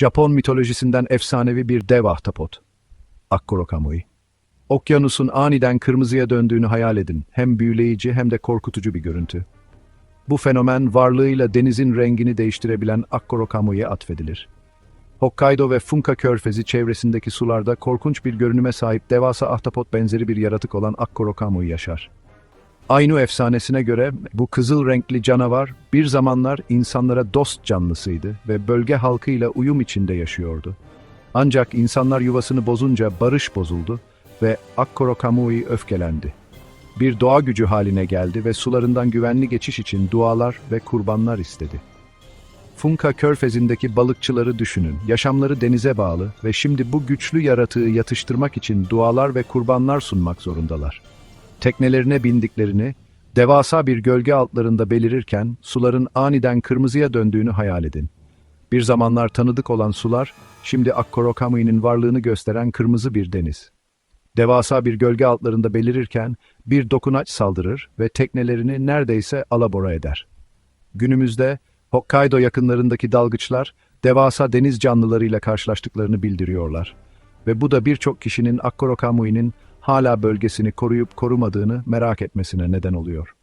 Japon mitolojisinden efsanevi bir dev ahtapot. Akkoro Kamui. Okyanusun aniden kırmızıya döndüğünü hayal edin. Hem büyüleyici hem de korkutucu bir görüntü. Bu fenomen varlığıyla denizin rengini değiştirebilen Akkoro Kamui'ye atfedilir. Hokkaido ve Funka Körfezi çevresindeki sularda korkunç bir görünüme sahip devasa ahtapot benzeri bir yaratık olan Akkoro Kamui yaşar. Ainu efsanesine göre bu kızıl renkli canavar bir zamanlar insanlara dost canlısıydı ve bölge halkıyla uyum içinde yaşıyordu. Ancak insanlar yuvasını bozunca barış bozuldu ve Akkoro Kamui öfkelendi. Bir doğa gücü haline geldi ve sularından güvenli geçiş için dualar ve kurbanlar istedi. Funka körfezindeki balıkçıları düşünün. Yaşamları denize bağlı ve şimdi bu güçlü yaratığı yatıştırmak için dualar ve kurbanlar sunmak zorundalar. Teknelerine bindiklerini, devasa bir gölge altlarında belirirken suların aniden kırmızıya döndüğünü hayal edin. Bir zamanlar tanıdık olan sular, şimdi Akkoro Kamui'nin varlığını gösteren kırmızı bir deniz. Devasa bir gölge altlarında belirirken bir dokunaç saldırır ve teknelerini neredeyse alabora eder. Günümüzde Hokkaido yakınlarındaki dalgıçlar devasa deniz canlılarıyla karşılaştıklarını bildiriyorlar. Ve bu da birçok kişinin Akkoro Kamui'nin hala bölgesini koruyup korumadığını merak etmesine neden oluyor.